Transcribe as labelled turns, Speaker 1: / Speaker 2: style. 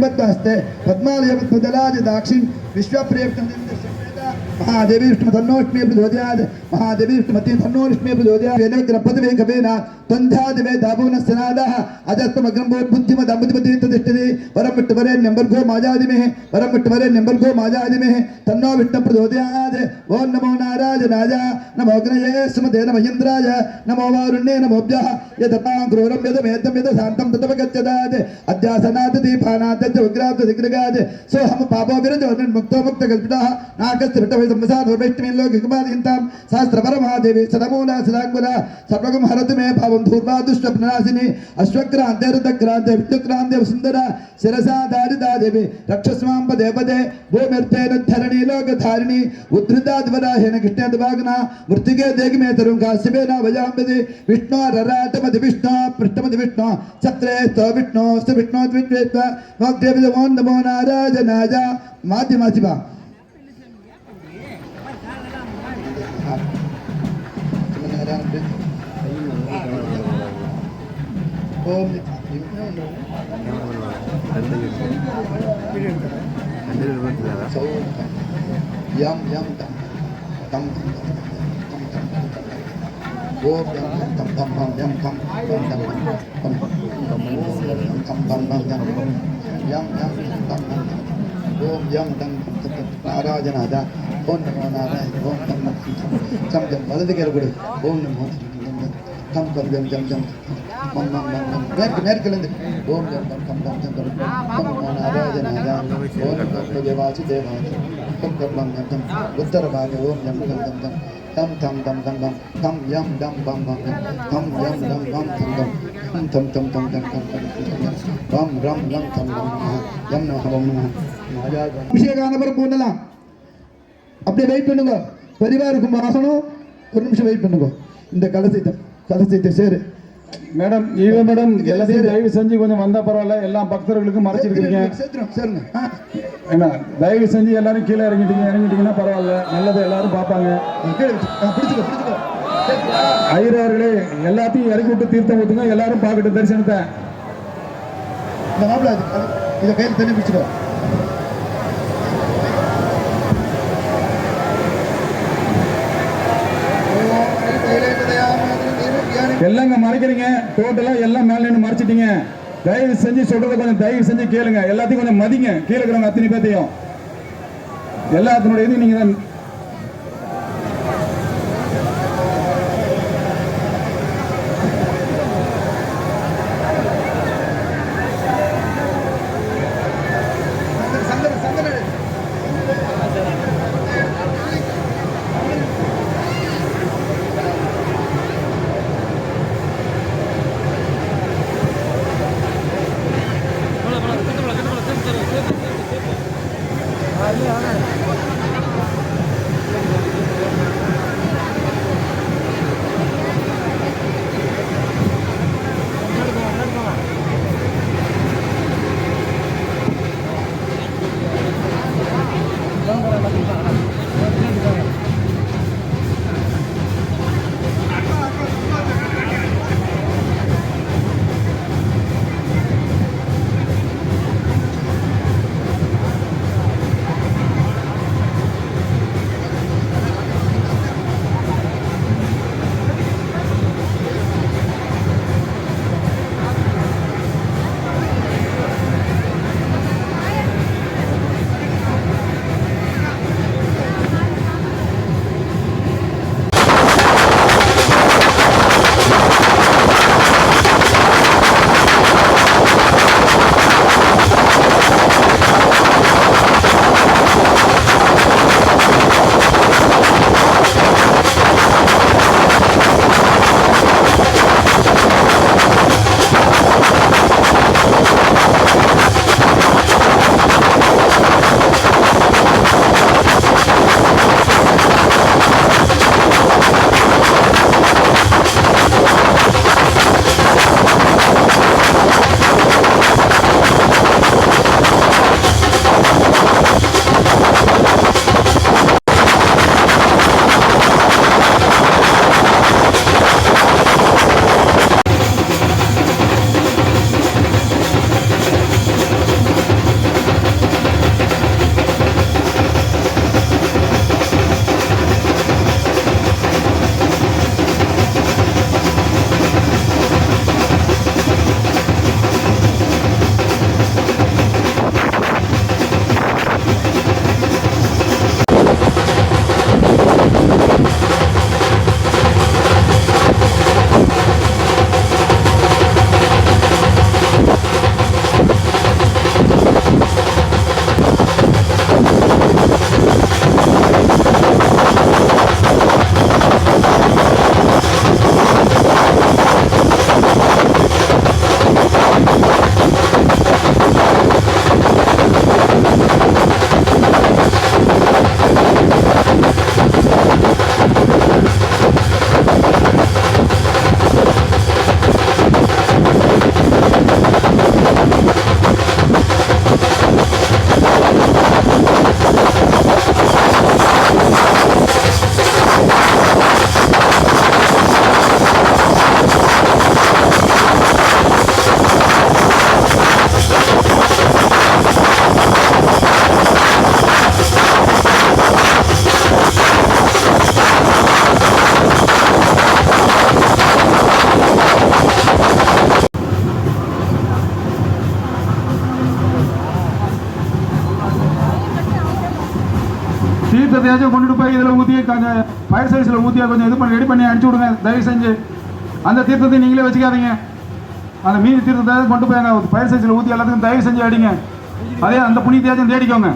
Speaker 1: శ్రీమద్భస్తే పద్మాలయ ప్రజలాది దాక్షిణ్. విశ్వప్రేమ महादेवी विष्णु तन्नोष्मी प्रचोदयात् महादेवी विष्णुमती तन्नोष्मी प्रचोदयात् वेन ग्रपदवे कवेन त्वन्ध्यादिवे दाभोन स्नादः अजत्मग्रम्भोद्बुद्धिमदम्बुद्धिमती तदिष्टति वरं विट्टवरे नम्बर्गो माजादिमेः वरं विट्टवरे नम्बर्गो माजादिमेः तन्नो विष्णु प्रचोदयात् ॐ नमो नारायणाय। नमो अग्नये सुमते नमः इन्द्राय। नमो वारुण्ये नमोऽभ्यः यदपां क्रूरं यदमेतं यद शान्तं तदपगच्छदात् अध्यासनात् दीपानात् च उग्रात् दिग्रगात् सोऽहं पापो विरजो निर्मुक्तो मुक्तकल्पितः। नागस्य विटवै സംസാ നിർവൈഷ്ട്യമേ ലോകികുമാരിഹിന്താം സഹസ്രപരമഹാദേവി സദമൂല സദാങ്കുല സർവകം ഹരതു മേ ഭാവം ധൂർവാദുഷ്ടപ്രനാശിനി അശ്വക്രാന്തേ ഋതക്രാന്തേ വിദ്യുക്രാന്തേ സുന്ദര ശിരസാ ദാരിതാദേവി രക്ഷസ്വാംബ ദേവതേ ഭൂമിർത്തേന ധരണി ലോകധാരിണി ഉദ്ധൃതാദ്വരാഹേന കൃഷ്ണേന്ദ്രഭാഗ്ന വൃത്തികേ ദേഹിമേതരും കാശ്യമേന വയാമ്പതി വിഷ്ണു രരാട്ടമതി വിഷ്ണു പൃഷ്ടമതി വിഷ്ണു ഛത്രേ സ്തോ വിഷ്ണു സ്തു വിഷ്ണു ദ്വിത്വേത്വ മോഗ്രേ നമോ നാരാജനാജ മാധ്യമാശിവ தம் தம் தம் யம் தம் தம் தம் தம் தம். ஓம் யம் யம் தம் தம் தம் தம் தம். யம் யம் தம் தம் தம் தம். ஓம் யம் தம் தம் தம் தம். நாராஜநாத ஓம் நமோ நாராயண ஓம் தம் தம் தம் தம். ஜம் ஜம் வலது கையில் கொடு ஓம் நமோ தம் தம் தம் தம் ஜம் ஜம் ஜம் மம் மம் மம் மம் மேற்கு மேற்கிலிருந்து ஓம் ஜம் கம்பம் தம் உத்தர பாக ஓம் யம் கம் கம் கம் கம் தம் தம் தம் தம் கம் யம் டம் பம் பம் கம் யம் டம் பம் தம் தம் கம் தம் தம் தம் தம் தம் தம் ரம் ரம் லம் தம் யம் ஓம் பூண்டலாம். அப்படியே வெயிட் பண்ணுங்க. பரிவாருக்கும் ஒரு நிமிஷம் வெயிட் பண்ணுங்க. இந்த கலசத்தை கலசத்தை சேரு.
Speaker 2: மேடம் ஈவ மேடம் எல்லாத்தையும் தயவு செஞ்சு கொஞ்சம் வந்தா பரவாயில்ல. எல்லா பக்தர்களுக்கும் மறைச்சிருக்கீங்க. என்ன தயவு செஞ்சு எல்லாரும் கீழே இறங்கிட்டீங்க. இறங்கிட்டீங்கன்னா பரவாயில்ல. நல்லது எல்லாரும் பார்ப்பாங்க. ஐயரவர்களே எல்லாத்தையும் இறக்கி விட்டு தீர்த்தம் ஊத்துங்க. எல்லாரும் பார்க்கட்டும் தரிசனத்தை.
Speaker 1: இந்த மாப்பிள்ள இதை கையில் தண்ணி பிடிச்சுக்கோ.
Speaker 2: எல்லாங்க மறைக்கிறீங்க. டோட்டலா எல்லாம் மேல நின்று மறைச்சிட்டீங்க. தயவு செஞ்சு சொல்றதை கொஞ்சம் தயவு செஞ்சு கேளுங்க. எல்லாத்தையும் கொஞ்சம் மதிங்க. கீழே இருக்கிறவங்க அத்தனை பேத்தையும் எல்லாத்தினுடைய இது தான்
Speaker 1: தேய்ச்சே கொண்டு போய் இதில் ஊற்றி
Speaker 2: கொஞ்சம் ஃபயர் சர்வீஸில் ஊற்றியா கொஞ்சம் இது பண்ணி ரெடி பண்ணி அனுப்பிச்சி விடுங்க. தயவு செஞ்சு. அந்த தீர்த்தத்தை நீங்களே வச்சுக்காதீங்க. அந்த மீதி தீர்த்தத்தை கொண்டு போய் ஃபயர் சர்வீஸில் ஊற்றி எல்லாத்துக்கும் தயவு செஞ்சு அடிங்க. அதே அந்த புண்ணியத்தையாச்சும் தேடிக்கோங்க.